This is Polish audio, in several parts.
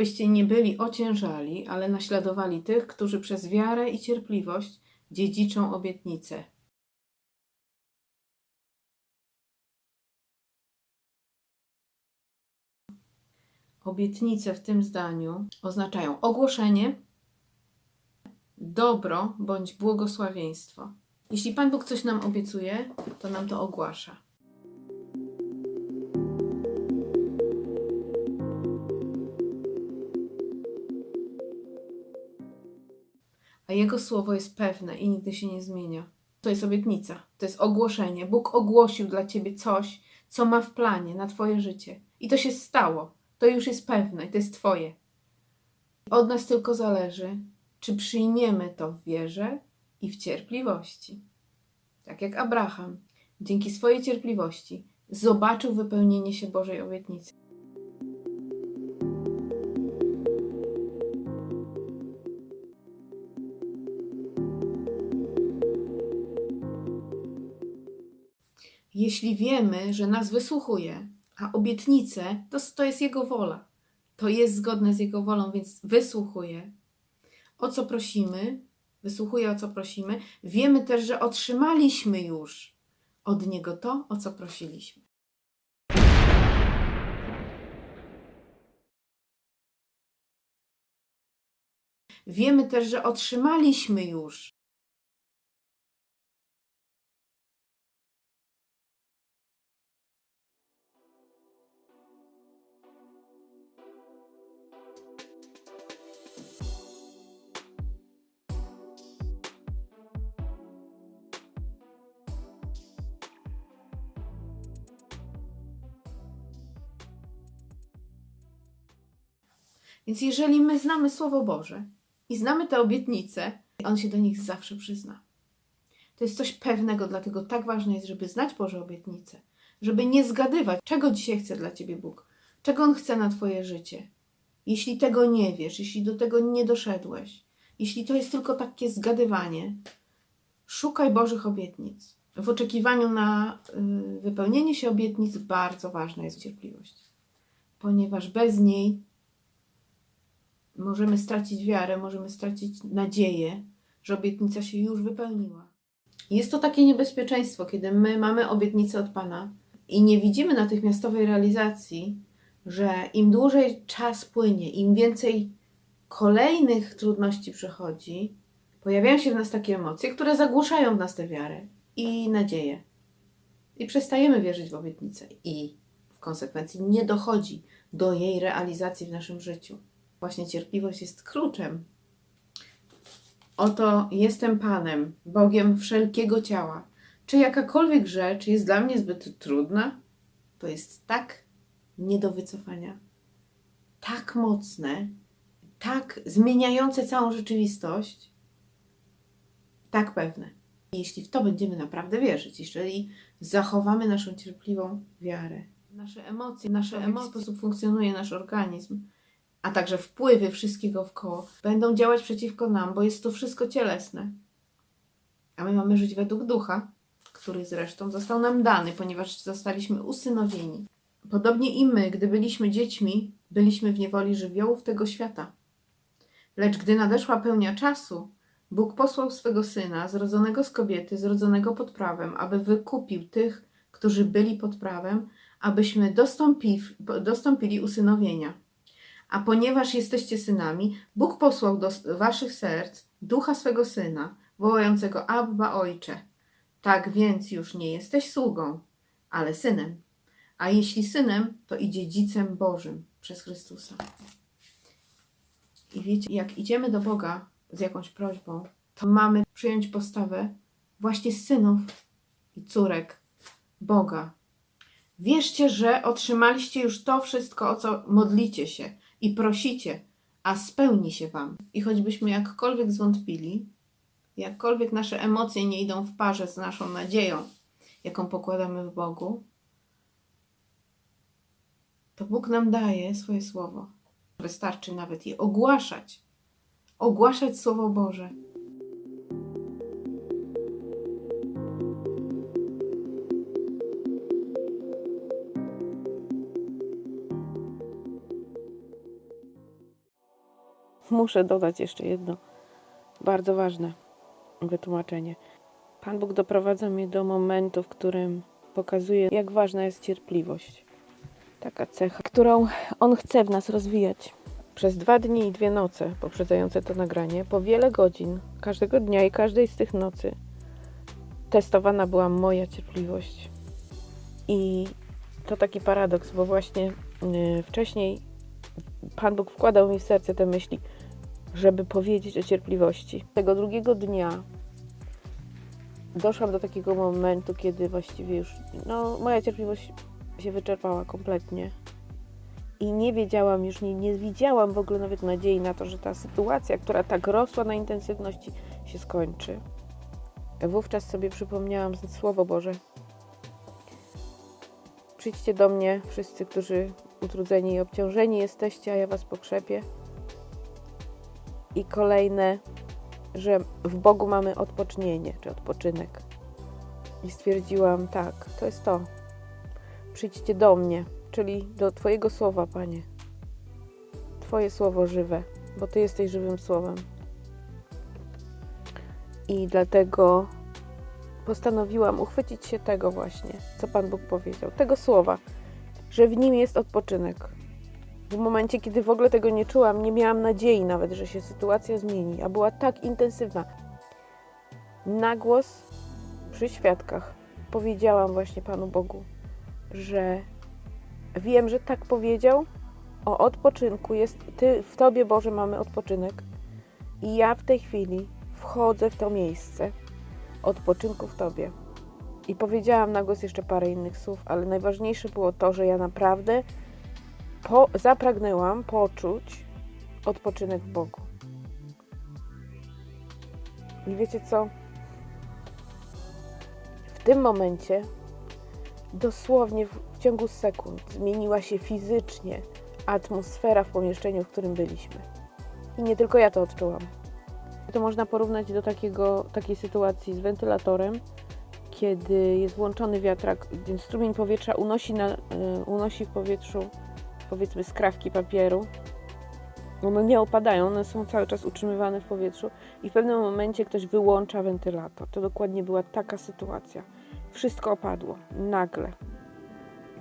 abyście nie byli ociężali, ale naśladowali tych, którzy przez wiarę i cierpliwość dziedziczą obietnicę. Obietnice w tym zdaniu oznaczają ogłoszenie, dobro bądź błogosławieństwo. Jeśli Pan Bóg coś nam obiecuje, to nam to ogłasza. a Jego słowo jest pewne i nigdy się nie zmienia. To jest obietnica, to jest ogłoszenie. Bóg ogłosił dla ciebie coś, co ma w planie na Twoje życie. I to się stało. To już jest pewne i to jest Twoje. Od nas tylko zależy, czy przyjmiemy to w wierze i w cierpliwości. Tak jak Abraham, dzięki swojej cierpliwości, zobaczył wypełnienie się Bożej obietnicy. Jeśli wiemy, że nas wysłuchuje, a obietnice to, to jest Jego wola, to jest zgodne z Jego wolą, więc wysłuchuje. O co prosimy, wysłuchuje o co prosimy, wiemy też, że otrzymaliśmy już od Niego to, o co prosiliśmy. Wiemy też, że otrzymaliśmy już Więc jeżeli my znamy Słowo Boże i znamy te obietnice, On się do nich zawsze przyzna. To jest coś pewnego, dlatego tak ważne jest, żeby znać Boże obietnice, żeby nie zgadywać, czego dzisiaj chce dla Ciebie Bóg, czego On chce na Twoje życie. Jeśli tego nie wiesz, jeśli do tego nie doszedłeś, jeśli to jest tylko takie zgadywanie, szukaj Bożych obietnic. W oczekiwaniu na y, wypełnienie się obietnic bardzo ważna jest cierpliwość, ponieważ bez niej możemy stracić wiarę, możemy stracić nadzieję, że obietnica się już wypełniła. Jest to takie niebezpieczeństwo, kiedy my mamy obietnicę od Pana i nie widzimy natychmiastowej realizacji, że im dłużej czas płynie, im więcej kolejnych trudności przychodzi, pojawiają się w nas takie emocje, które zagłuszają w nas tę wiarę i nadzieję. I przestajemy wierzyć w obietnicę i w konsekwencji nie dochodzi do jej realizacji w naszym życiu. Właśnie cierpliwość jest kluczem. Oto jestem Panem, Bogiem wszelkiego ciała. Czy jakakolwiek rzecz jest dla mnie zbyt trudna? To jest tak nie do wycofania, tak mocne, tak zmieniające całą rzeczywistość, tak pewne. Jeśli w to będziemy naprawdę wierzyć, jeżeli zachowamy naszą cierpliwą wiarę, nasze emocje, nasze w jaki sposób funkcjonuje nasz organizm, a także wpływy wszystkiego wkoło będą działać przeciwko nam, bo jest to wszystko cielesne. A my mamy żyć według ducha, który zresztą został nam dany, ponieważ zostaliśmy usynowieni. Podobnie i my, gdy byliśmy dziećmi, byliśmy w niewoli żywiołów tego świata. Lecz gdy nadeszła pełnia czasu, Bóg posłał swego syna, zrodzonego z kobiety, zrodzonego pod prawem, aby wykupił tych, którzy byli pod prawem, abyśmy dostąpi, dostąpili usynowienia. A ponieważ jesteście synami, Bóg posłał do waszych serc ducha swego syna, wołającego Abba Ojcze. Tak więc już nie jesteś sługą, ale synem. A jeśli synem, to i dziedzicem Bożym przez Chrystusa. I wiecie, jak idziemy do Boga z jakąś prośbą, to mamy przyjąć postawę właśnie synów i córek Boga. Wierzcie, że otrzymaliście już to wszystko, o co modlicie się i prosicie, a spełni się wam. I choćbyśmy jakkolwiek zwątpili, jakkolwiek nasze emocje nie idą w parze z naszą nadzieją, jaką pokładamy w Bogu, to Bóg nam daje swoje słowo. Wystarczy nawet je ogłaszać. Ogłaszać Słowo Boże. Muszę dodać jeszcze jedno bardzo ważne wytłumaczenie. Pan Bóg doprowadza mnie do momentu, w którym pokazuje, jak ważna jest cierpliwość. Taka cecha, którą On chce w nas rozwijać. Przez dwa dni i dwie noce poprzedzające to nagranie, po wiele godzin, każdego dnia i każdej z tych nocy, testowana była moja cierpliwość. I to taki paradoks, bo właśnie yy, wcześniej Pan Bóg wkładał mi w serce te myśli, żeby powiedzieć o cierpliwości. Tego drugiego dnia doszłam do takiego momentu, kiedy właściwie już no, moja cierpliwość się wyczerpała kompletnie. I nie wiedziałam już, nie, nie widziałam w ogóle nawet nadziei na to, że ta sytuacja, która tak rosła na intensywności, się skończy. Wówczas sobie przypomniałam Słowo Boże. Przyjdźcie do mnie, wszyscy, którzy utrudzeni i obciążeni jesteście, a ja was pokrzepię. I kolejne, że w Bogu mamy odpocznienie, czy odpoczynek. I stwierdziłam, tak, to jest to. Przyjdźcie do mnie, czyli do Twojego słowa, Panie. Twoje słowo żywe, bo Ty jesteś żywym słowem. I dlatego postanowiłam uchwycić się tego właśnie, co Pan Bóg powiedział, tego słowa, że w nim jest odpoczynek. W momencie, kiedy w ogóle tego nie czułam, nie miałam nadziei nawet, że się sytuacja zmieni, a była tak intensywna. Na głos przy świadkach powiedziałam właśnie Panu Bogu, że wiem, że tak powiedział o odpoczynku. Jest ty, w Tobie, Boże, mamy odpoczynek. I ja w tej chwili wchodzę w to miejsce odpoczynku w Tobie. I powiedziałam na głos jeszcze parę innych słów, ale najważniejsze było to, że ja naprawdę po, zapragnęłam poczuć odpoczynek w Bogu. I wiecie co? W tym momencie, dosłownie w, w ciągu sekund, zmieniła się fizycznie atmosfera w pomieszczeniu, w którym byliśmy. I nie tylko ja to odczułam. To można porównać do takiego, takiej sytuacji z wentylatorem, kiedy jest włączony wiatrak, więc strumień powietrza unosi, na, y, unosi w powietrzu powiedzmy skrawki papieru. One nie opadają, one są cały czas utrzymywane w powietrzu i w pewnym momencie ktoś wyłącza wentylator. To dokładnie była taka sytuacja. Wszystko opadło, nagle.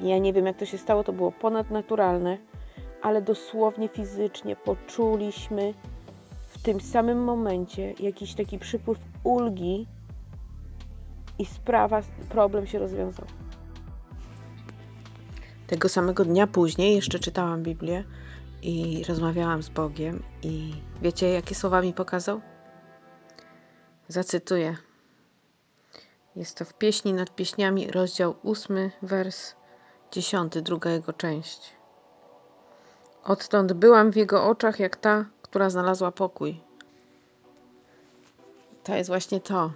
Ja nie wiem jak to się stało, to było ponadnaturalne, ale dosłownie fizycznie poczuliśmy w tym samym momencie jakiś taki przypływ ulgi i sprawa, problem się rozwiązał. Tego samego dnia później jeszcze czytałam Biblię i rozmawiałam z Bogiem i wiecie jakie słowa mi pokazał? Zacytuję. Jest to w pieśni nad pieśniami, rozdział 8, wers 10, druga jego część. Odtąd byłam w jego oczach jak ta, która znalazła pokój. To jest właśnie to.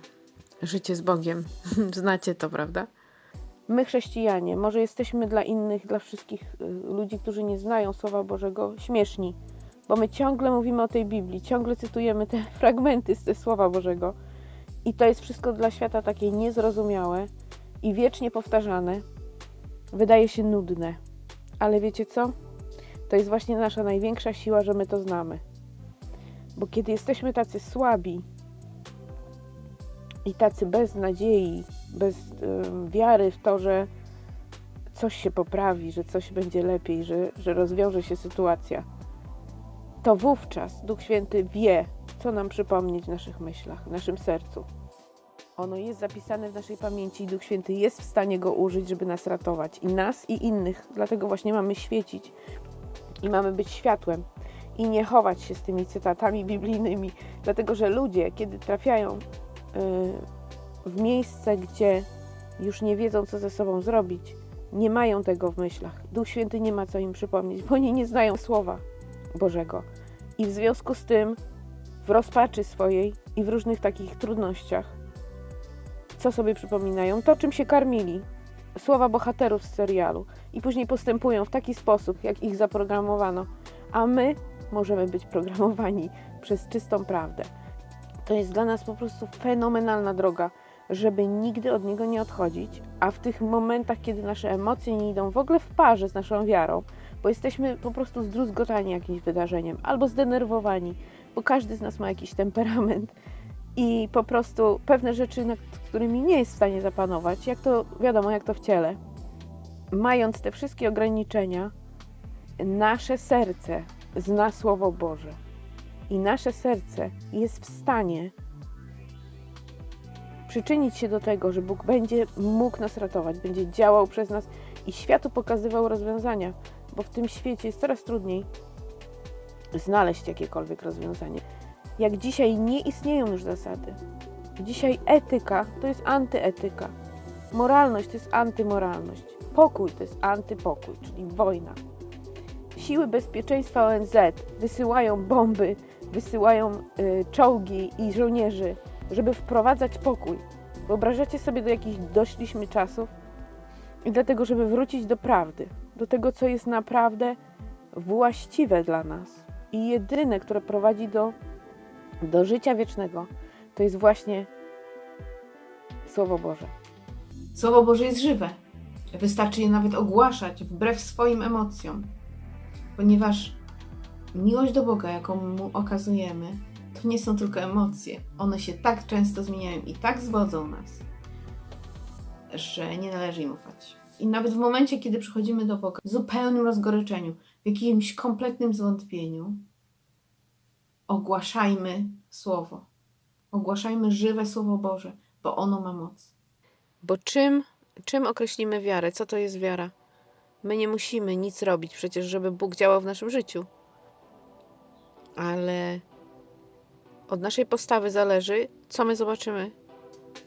Życie z Bogiem. Znacie to, prawda? My, chrześcijanie, może jesteśmy dla innych, dla wszystkich y, ludzi, którzy nie znają Słowa Bożego, śmieszni, bo my ciągle mówimy o tej Biblii, ciągle cytujemy te fragmenty z Słowa Bożego. I to jest wszystko dla świata takie niezrozumiałe i wiecznie powtarzane. Wydaje się nudne. Ale wiecie co? To jest właśnie nasza największa siła, że my to znamy. Bo kiedy jesteśmy tacy słabi i tacy bez nadziei, bez y, wiary w to, że coś się poprawi, że coś będzie lepiej, że, że rozwiąże się sytuacja, to wówczas Duch Święty wie, co nam przypomnieć w naszych myślach, w naszym sercu. Ono jest zapisane w naszej pamięci i Duch Święty jest w stanie go użyć, żeby nas ratować. I nas, i innych. Dlatego właśnie mamy świecić i mamy być światłem i nie chować się z tymi cytatami biblijnymi, dlatego że ludzie, kiedy trafiają yy, w miejsce, gdzie już nie wiedzą, co ze sobą zrobić, nie mają tego w myślach. Duch Święty nie ma co im przypomnieć, bo oni nie znają Słowa Bożego. I w związku z tym, w rozpaczy swojej i w różnych takich trudnościach, co sobie przypominają? To, czym się karmili. Słowa bohaterów z serialu. I później postępują w taki sposób, jak ich zaprogramowano. A my możemy być programowani przez czystą prawdę. To jest dla nas po prostu fenomenalna droga, żeby nigdy od niego nie odchodzić, a w tych momentach, kiedy nasze emocje nie idą w ogóle w parze z naszą wiarą, bo jesteśmy po prostu zdruzgotani jakimś wydarzeniem albo zdenerwowani, bo każdy z nas ma jakiś temperament i po prostu pewne rzeczy, nad którymi nie jest w stanie zapanować, jak to wiadomo, jak to w ciele. Mając te wszystkie ograniczenia, nasze serce zna Słowo Boże i nasze serce jest w stanie przyczynić się do tego, że Bóg będzie mógł nas ratować, będzie działał przez nas i światu pokazywał rozwiązania, bo w tym świecie jest coraz trudniej znaleźć jakiekolwiek rozwiązanie. Jak dzisiaj nie istnieją już zasady. Dzisiaj etyka to jest antyetyka. Moralność to jest antymoralność. Pokój to jest antypokój, czyli wojna. Siły bezpieczeństwa ONZ wysyłają bomby, wysyłają y, czołgi i żołnierzy, żeby wprowadzać pokój. Wyobrażacie sobie, do jakich doszliśmy czasów? I dlatego, żeby wrócić do prawdy, do tego, co jest naprawdę właściwe dla nas i jedyne, które prowadzi do, do życia wiecznego, to jest właśnie Słowo Boże. Słowo Boże jest żywe. Wystarczy je nawet ogłaszać wbrew swoim emocjom, ponieważ miłość do Boga, jaką mu okazujemy, to nie są tylko emocje. One się tak często zmieniają i tak zwodzą nas, że nie należy im ufać. I nawet w momencie, kiedy przychodzimy do Boga w zupełnym rozgoryczeniu, w jakimś kompletnym zwątpieniu, ogłaszajmy Słowo. Ogłaszajmy żywe Słowo Boże, bo ono ma moc. Bo czym, czym określimy wiarę? Co to jest wiara? My nie musimy nic robić przecież, żeby Bóg działał w naszym życiu. Ale od naszej postawy zależy, co my zobaczymy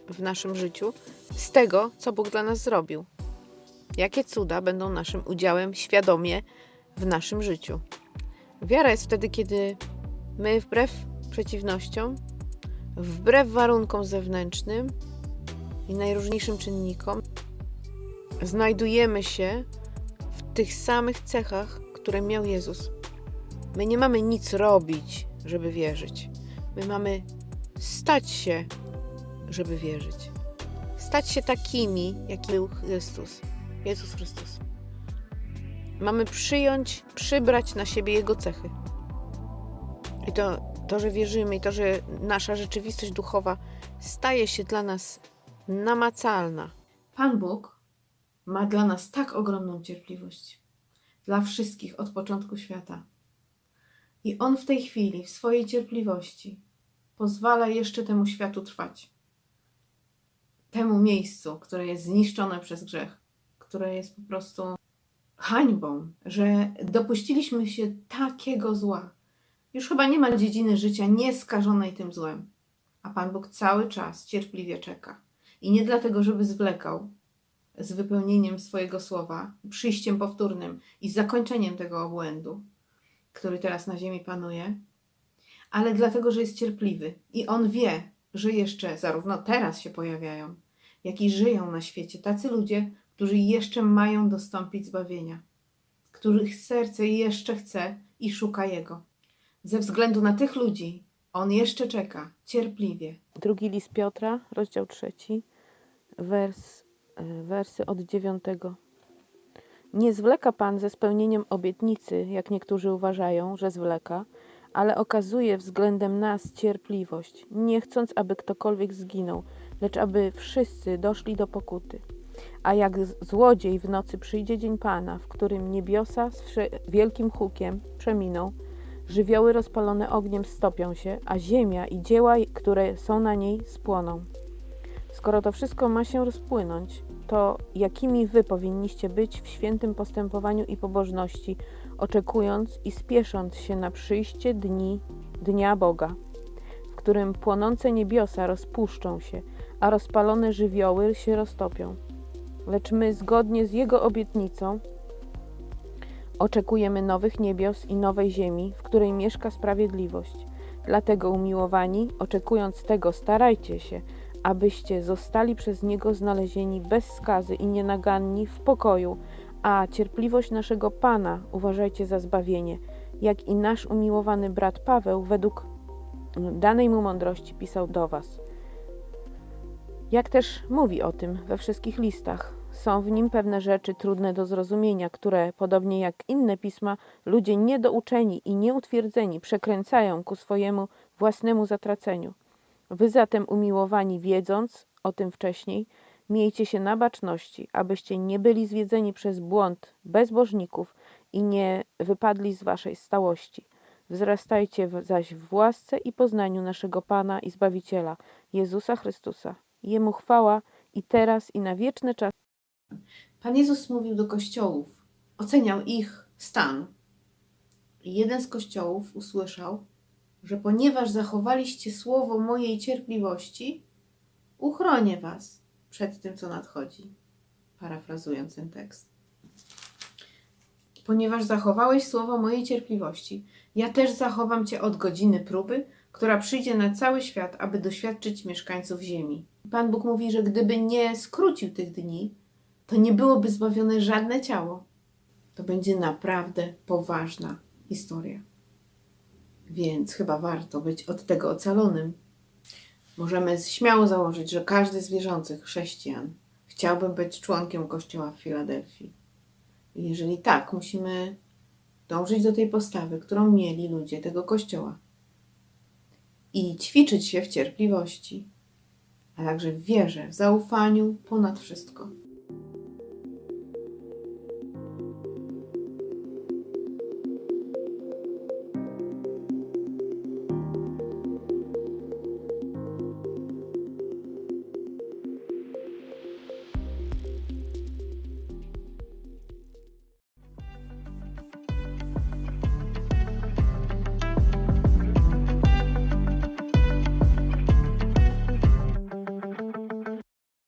w naszym życiu z tego, co Bóg dla nas zrobił. Jakie cuda będą naszym udziałem świadomie w naszym życiu. Wiara jest wtedy, kiedy my wbrew przeciwnościom, wbrew warunkom zewnętrznym i najróżniejszym czynnikom, znajdujemy się w tych samych cechach, które miał Jezus. My nie mamy nic robić, żeby wierzyć. My mamy stać się, żeby wierzyć. Stać się takimi, jaki był Chrystus, Jezus Chrystus. Mamy przyjąć, przybrać na siebie Jego cechy. I to, to, że wierzymy, i to, że nasza rzeczywistość duchowa staje się dla nas namacalna. Pan Bóg ma dla nas tak ogromną cierpliwość. Dla wszystkich od początku świata. I On w tej chwili, w swojej cierpliwości, pozwala jeszcze temu światu trwać. Temu miejscu, które jest zniszczone przez grzech, które jest po prostu hańbą, że dopuściliśmy się takiego zła. Już chyba nie ma dziedziny życia nieskażonej tym złem. A Pan Bóg cały czas cierpliwie czeka. I nie dlatego, żeby zwlekał z wypełnieniem swojego słowa, przyjściem powtórnym i zakończeniem tego obłędu, który teraz na ziemi panuje, ale dlatego, że jest cierpliwy i on wie, że jeszcze zarówno teraz się pojawiają, jak i żyją na świecie tacy ludzie, którzy jeszcze mają dostąpić zbawienia, których serce jeszcze chce i szuka Jego. Ze względu na tych ludzi on jeszcze czeka cierpliwie. Drugi list Piotra, rozdział trzeci, wers, e, wersy od dziewiątego. Nie zwleka Pan ze spełnieniem obietnicy, jak niektórzy uważają, że zwleka, ale okazuje względem nas cierpliwość, nie chcąc, aby ktokolwiek zginął, lecz aby wszyscy doszli do pokuty. A jak złodziej w nocy przyjdzie dzień Pana, w którym niebiosa z wielkim hukiem przeminą, żywioły rozpalone ogniem stopią się, a ziemia i dzieła, które są na niej, spłoną. Skoro to wszystko ma się rozpłynąć, to jakimi wy powinniście być w świętym postępowaniu i pobożności, oczekując i spiesząc się na przyjście dni, dnia Boga, w którym płonące niebiosa rozpuszczą się, a rozpalone żywioły się roztopią. Lecz my, zgodnie z Jego obietnicą, oczekujemy nowych niebios i nowej ziemi, w której mieszka sprawiedliwość. Dlatego, umiłowani, oczekując tego, starajcie się, abyście zostali przez Niego znalezieni bez skazy i nienaganni w pokoju, a cierpliwość naszego Pana uważajcie za zbawienie, jak i nasz umiłowany brat Paweł według danej mu mądrości pisał do Was. Jak też mówi o tym we wszystkich listach Są w nim pewne rzeczy trudne do zrozumienia, które, podobnie jak inne pisma, ludzie niedouczeni i nieutwierdzeni przekręcają ku swojemu własnemu zatraceniu. Wy zatem, umiłowani, wiedząc o tym wcześniej, miejcie się na baczności, abyście nie byli zwiedzeni przez błąd bezbożników i nie wypadli z waszej stałości. Wzrastajcie zaś w łasce i poznaniu naszego Pana i Zbawiciela, Jezusa Chrystusa. Jemu chwała i teraz, i na wieczne czasy. Pan Jezus mówił do kościołów, oceniał ich stan. Jeden z kościołów usłyszał, że ponieważ zachowaliście słowo mojej cierpliwości, uchronię was przed tym, co nadchodzi. Parafrazując ten tekst. Ponieważ zachowałeś słowo mojej cierpliwości, ja też zachowam cię od godziny próby, która przyjdzie na cały świat, aby doświadczyć mieszkańców ziemi. Pan Bóg mówi, że gdyby nie skrócił tych dni, to nie byłoby zbawione żadne ciało. To będzie naprawdę poważna historia. Więc chyba warto być od tego ocalonym. Możemy śmiało założyć, że każdy z wierzących chrześcijan chciałby być członkiem kościoła w Filadelfii. I jeżeli tak, musimy dążyć do tej postawy, którą mieli ludzie tego kościoła. I ćwiczyć się w cierpliwości, a także w wierze, w zaufaniu ponad wszystko.